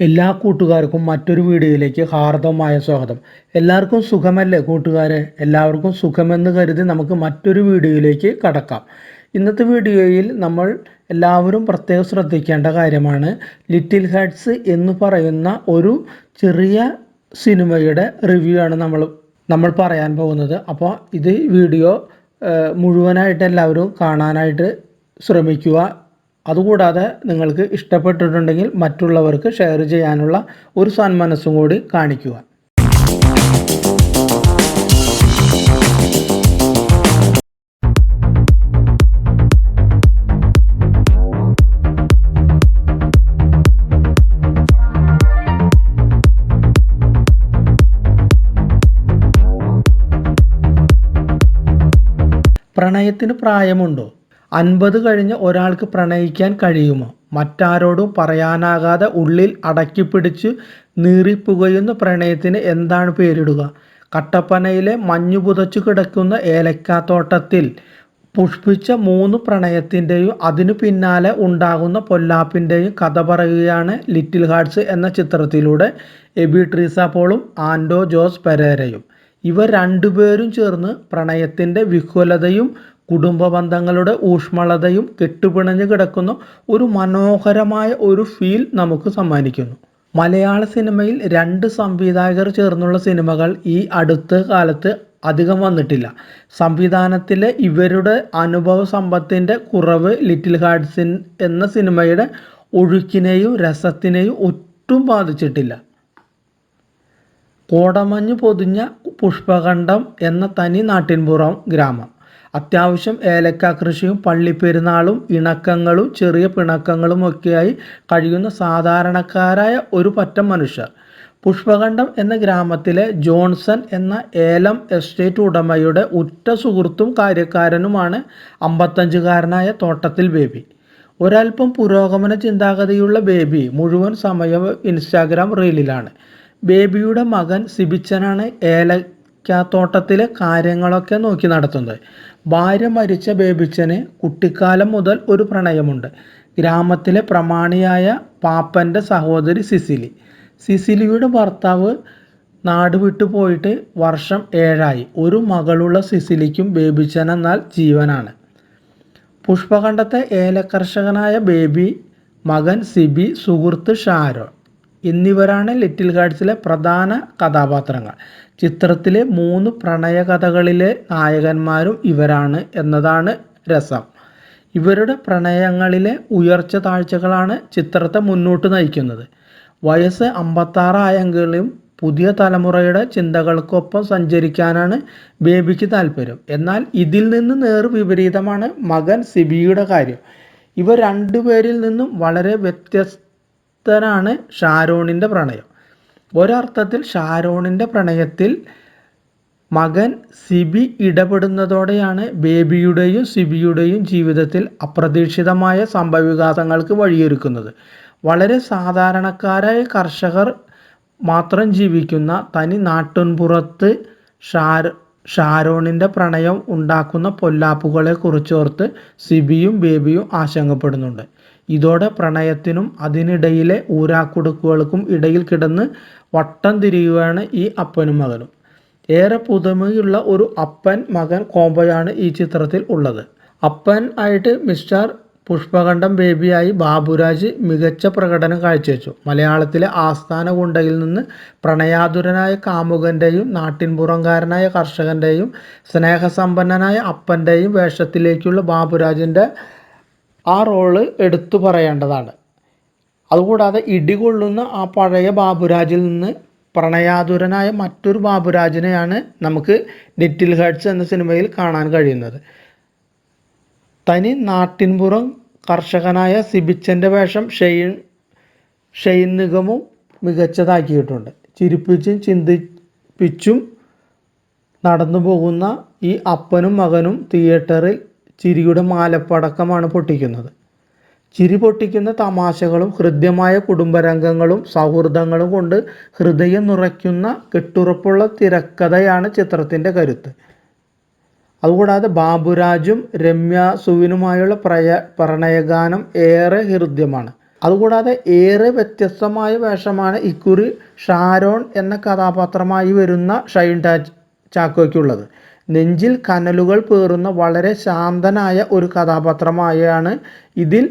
എല്ലാ കൂട്ടുകാർക്കും മറ്റൊരു വീഡിയോയിലേക്ക് ഹാർദവമായ സ്വാഗതം. എല്ലാവർക്കും സുഖമല്ലേ കൂട്ടുകാരെ? എല്ലാവർക്കും സുഖമെന്ന് കരുതി നമുക്ക് മറ്റൊരു വീഡിയോയിലേക്ക് കടക്കാം. ഇന്നത്തെ വീഡിയോയിൽ നമ്മൾ എല്ലാവരും പ്രത്യേകം ശ്രദ്ധിക്കേണ്ട കാര്യമാണ് ലിറ്റിൽ ഹാർട്സ് എന്ന് പറയുന്ന ഒരു ചെറിയ സിനിമയുടെ റിവ്യൂ ആണ് നമ്മൾ നമ്മൾ പറയാൻ പോകുന്നത്. അപ്പോൾ ഇത് വീഡിയോ മുഴുവനായിട്ട് എല്ലാവരും കാണാനായിട്ട് ശ്രമിക്കുക. അതുകൂടാതെ നിങ്ങൾക്ക് ഇഷ്ടപ്പെട്ടിട്ടുണ്ടെങ്കിൽ മറ്റുള്ളവർക്ക് ഷെയർ ചെയ്യാനുള്ള ഒരു സന്മനസ്സും കൂടി കാണിക്കുക. പ്രണയത്തിന് പ്രായമുണ്ടോ? അൻപത് കഴിഞ്ഞ് ഒരാൾക്ക് പ്രണയിക്കാൻ കഴിയുമോ? മറ്റാരോടും പറയാനാകാതെ ഉള്ളിൽ അടക്കിപ്പിടിച്ച് നീറിപ്പുകയുന്ന പ്രണയത്തിന് എന്താണ് പേരിടുക? കട്ടപ്പനയിലെ മഞ്ഞു പുതച്ചു കിടക്കുന്ന ഏലക്കാത്തോട്ടത്തിൽ പുഷ്പിച്ച മൂന്ന് പ്രണയത്തിന്റെയും അതിനു പിന്നാലെ ഉണ്ടാകുന്ന പൊല്ലാപ്പിന്റെയും കഥ പറയുകയാണ് ലിറ്റിൽ ഹാർട്സ് എന്ന ചിത്രത്തിലൂടെ എബി ട്രീസ പോളും ആൻഡോ ജോസ് പെരേരയും. ഇവർ രണ്ടുപേരും ചേർന്ന് പ്രണയത്തിന്റെ വിഹ്വലതയും കുടുംബ ബന്ധങ്ങളുടെ ഊഷ്മളതയും കെട്ടുപിണഞ്ഞു കിടക്കുന്ന ഒരു മനോഹരമായ ഒരു ഫീൽ നമുക്ക് സമ്മാനിക്കുന്നു. മലയാള സിനിമയിൽ രണ്ട് സംവിധായകർ ചേർന്നുള്ള സിനിമകൾ ഈ അടുത്ത കാലത്ത് അധികം വന്നിട്ടില്ല. സംവിധാനത്തിലെ ഇവരുടെ അനുഭവ സമ്പത്തിന്റെ കുറവ് ലിറ്റിൽ ഹാർട്സിൻ എന്ന സിനിമയുടെ ഒഴുക്കിനെയും രസത്തിനെയും ഒട്ടും ബാധിച്ചിട്ടില്ല. കോടമഞ്ഞ് പൊതിഞ്ഞ പുഷ്പകണ്ഠം എന്ന തനി നാട്ടിൻപുറം ഗ്രാമം. അത്യാവശ്യം ഏലക്ക കൃഷിയും പള്ളിപ്പെരുന്നാളും ഇണക്കങ്ങളും ചെറിയ പിണക്കങ്ങളും ഒക്കെയായി കഴിയുന്ന സാധാരണക്കാരായ ഒരു പറ്റം മനുഷ്യർ. പുഷ്പകണ്ഠം എന്ന ഗ്രാമത്തിലെ ജോൺസൺ എന്ന ഏലം എസ്റ്റേറ്റ് ഉടമയുടെ ഉറ്റ സുഹൃത്തും കാര്യക്കാരനുമാണ് അമ്പത്തഞ്ചുകാരനായ തോട്ടത്തിൽ ബേബി. ഒരൽപ്പം പുരോഗമന ചിന്താഗതിയുള്ള ബേബി മുഴുവൻ സമയവും ഇൻസ്റ്റാഗ്രാം റീലിലാണ്. ബേബിയുടെ മകൻ സിബിച്ചനാണ് ഏലക്കാത്തോട്ടത്തിലെ കാര്യങ്ങളൊക്കെ നോക്കി നടത്തുന്നത്. ഭാര്യ മരിച്ച ബേബിച്ചന് കുട്ടിക്കാലം മുതൽ ഒരു പ്രണയമുണ്ട്. ഗ്രാമത്തിലെ പ്രമാണിയായ പാപ്പന്റെ സഹോദരി സിസിലി. സിസിലിയുടെ ഭർത്താവ് നാട് വിട്ടു പോയിട്ട് വർഷം ഏഴായി. ഒരു മകളുള്ള സിസിലിക്കും ബേബിച്ചൻ എന്നാൽ ജീവനാണ്. പുഷ്പകണ്ഠത്തെ ഏലകർഷകനായ ബേബി മകൻ സിബി സുഹൃത്ത് ഷാരോൺ. എന്നിവരാണ് ലിറ്റിൽ ഗാഡ്സിലെ പ്രധാന കഥാപാത്രങ്ങൾ. ചിത്രത്തിലെ മൂന്ന് പ്രണയകഥകളിലെ നായകന്മാരും ഇവരാണ് എന്നതാണ് രസം. ഇവരുടെ പ്രണയങ്ങളിലെ ഉയർച്ച താഴ്ചകളാണ് ചിത്രത്തെ മുന്നോട്ട് നയിക്കുന്നത്. വയസ്സ് അമ്പത്താറായെങ്കിലും പുതിയ തലമുറയുടെ ചിന്തകൾക്കൊപ്പം സഞ്ചരിക്കാനാണ് ബേബിക്ക് താല്പര്യം. എന്നാൽ ഇതിൽ നിന്ന് നേർ വിപരീതമാണ് മകൻ സിബിയുടെ കാര്യം. ഇവർ രണ്ടുപേരിൽ നിന്നും വളരെ വ്യത്യസ്തനാണ് ഷാരോണിന്റെ പ്രണയം. ഒരർത്ഥത്തിൽ ഷാരോണിന്റെ പ്രണയത്തിൽ മകൻ സിബി ഇടപെടുന്നതോടെയാണ് ബേബിയുടെയും സിബിയുടെയും ജീവിതത്തിൽ അപ്രതീക്ഷിതമായ സംഭവവികാസങ്ങൾക്ക് വഴിയൊരുക്കുന്നത്. വളരെ സാധാരണക്കാരായ കർഷകർ മാത്രം ജീവിക്കുന്ന തനി നാട്ടിൻപുറത്ത് ഷാർ ഷാരോണിന്റെ പ്രണയം ഉണ്ടാക്കുന്ന പൊല്ലാപ്പുകളെ കുറിച്ചോർത്ത് സിബിയും ബേബിയും ആശങ്കപ്പെടുന്നുണ്ട്. ഇതോടെ പ്രണയത്തിനും അതിനിടയിലെ ഊരാക്കുടുക്കുകൾക്കും ഇടയിൽ കിടന്ന് വട്ടം തിരിയുകയാണ് ഈ അപ്പനും മകനും. ഏറെ പുതുമയുള്ള ഒരു അപ്പൻ മകൻ കോംബോയാണ് ഈ ചിത്രത്തിൽ ഉള്ളത്. അപ്പൻ ആയിട്ട് മിസ്റ്റർ പുഷ്പകണ്ഠം ബേബിയായി ബാബുരാജ് മികച്ച പ്രകടനം കാഴ്ചവെച്ചു. മലയാളത്തിലെ ആസ്ഥാന ഗുണ്ടയിൽ നിന്ന് പ്രണയാതുരനായ കാമുകന്റെയും നാട്ടിൻപുറംകാരനായ കർഷകന്റെയും സ്നേഹസമ്പന്നനായ അപ്പന്റെയും വേഷത്തിലേക്കുള്ള ബാബുരാജിന്റെ ആ റോൾ എടുത്തു പറയേണ്ടതാണ്. അതുകൂടാതെ ഇടികൊള്ളുന്ന ആ പഴയ ബാബുരാജിൽ നിന്ന് പ്രണയാതുരനായ മറ്റൊരു ബാബുരാജിനെയാണ് നമുക്ക് ലിറ്റിൽ ഹേർട്സ് എന്ന സിനിമയിൽ കാണാൻ കഴിയുന്നത്. തനി നാട്ടിൻപുറം കർഷകനായ സിബിച്ചന്റെ വേഷം ഷെയ്ൻ ഷെയ്ൻ നിഗമും മികച്ചതാക്കിയിട്ടുണ്ട്. ചിരിപ്പിച്ചും ചിന്തിപ്പിച്ചും നടന്നു പോകുന്ന ഈ അപ്പനും മകനും തിയേറ്ററിൽ ചിരിയുടെ മാലപ്പടക്കമാണ് പൊട്ടിക്കുന്നത്. ചിരി പൊട്ടിക്കുന്ന തമാശകളും ഹൃദ്യമായ കുടുംബരംഗങ്ങളും സൗഹൃദങ്ങളും കൊണ്ട് ഹൃദയം നിറയ്ക്കുന്ന കെട്ടുറപ്പുള്ള തിരക്കഥയാണ് ചിത്രത്തിന്റെ കരുത്ത്. അതുകൂടാതെ ബാബുരാജും രമ്യ സുവിനുമായുള്ള പ്രയ പ്രണയഗാനം ഏറെ ഹൃദ്യമാണ്. അതുകൂടാതെ ഏറെ വ്യത്യസ്തമായ വേഷമാണ് ഇക്കുറി ഷാരോൺ എന്ന കഥാപാത്രമായി വരുന്ന ഷൈൻ ചാക്കോയ്ക്കുള്ളത്. നെഞ്ചിൽ കനലുകൾ പേറുന്ന വളരെ ശാന്തനായ ഒരു കഥാപാത്രമായാണ് ഇതിൽ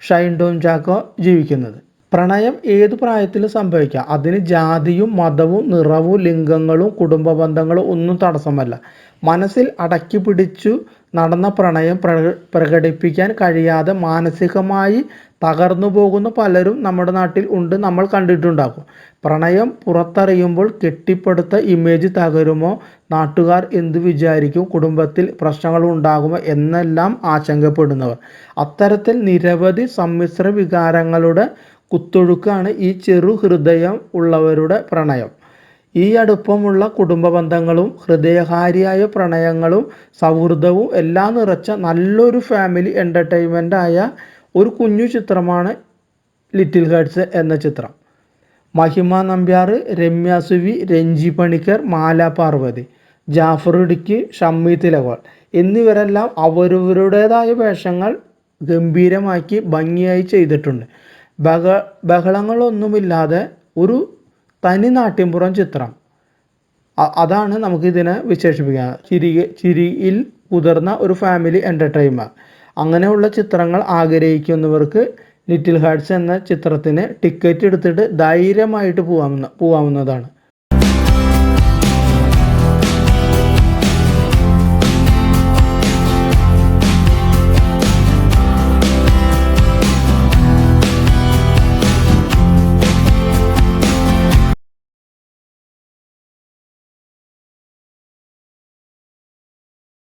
ഷൈൻ ടോം ചാക്കോ ജീവിക്കുന്നത്. പ്രണയം ഏതു പ്രായത്തിലും സംഭവിക്കാം. അതിന് ജാതിയും മതവും നിറവും ലിംഗങ്ങളും കുടുംബ ബന്ധങ്ങളും ഒന്നും തടസ്സമല്ല. മനസ്സിൽ അടക്കി പിടിച്ചു നടന്ന പ്രണയം പ്ര പ്രകടിപ്പിക്കാൻ കഴിയാതെ മാനസികമായി തകർന്നു പോകുന്ന പലരും നമ്മുടെ നാട്ടിൽ ഉണ്ട് നമ്മൾ കണ്ടിട്ടുണ്ടാകും. പ്രണയം പുറത്തറിയുമ്പോൾ കെട്ടിപ്പടുത്ത ഇമേജ് തകരുമോ? നാട്ടുകാർ എന്തു വിചാരിക്കും? കുടുംബത്തിൽ പ്രശ്നങ്ങൾ ഉണ്ടാകുമോ? എന്നെല്ലാം ആശങ്കപ്പെടുന്നവർ. അത്തരത്തിൽ നിരവധി സമ്മിശ്ര വികാരങ്ങളുടെ കുത്തൊഴുക്കാണ് ഈ ചെറു ഹൃദയം ഉള്ളവരുടെ പ്രണയം. ഈ അടുപ്പമുള്ള കുടുംബ ബന്ധങ്ങളും ഹൃദയഹാരിയായ പ്രണയങ്ങളും സൗഹൃദവും എല്ലാം നിറച്ച നല്ലൊരു ഫാമിലി എന്റർടൈൻമെന്റായ ഒരു കുഞ്ഞു ചിത്രമാണ് ലിറ്റിൽ ഹാർട്സ് എന്ന ചിത്രം. മഹിമ നമ്പ്യാർ രമ്യ സുവി രഞ്ജി പണിക്കർ മാല പാർവതി ജാഫർ ഇടുക്കി ഷമ്മി തിലകോൾ എന്നിവരെല്ലാം അവരവരുടേതായ വേഷങ്ങൾ ഗംഭീരമാക്കി ഭംഗിയായി ചെയ്തിട്ടുണ്ട്. ബഹ ബഹളങ്ങളൊന്നുമില്ലാതെ ഒരു തനി നാട്യംപുറം ചിത്രം. അതാണ് നമുക്കിതിനെ വിശേഷിപ്പിക്കുക ചിരി ചിരിയിൽ കുതിർന്ന ഒരു ഫാമിലി എന്റർടൈൻമെന്റ് അങ്ങനെയുള്ള ചിത്രങ്ങൾ ആഗ്രഹിക്കുന്നവർക്ക് ലിറ്റിൽ ഹാർട്സ് എന്ന ചിത്രത്തിന് ടിക്കറ്റ് എടുത്തിട്ട് ധൈര്യമായിട്ട് പോകാവുന്ന പോകാവുന്നതാണ്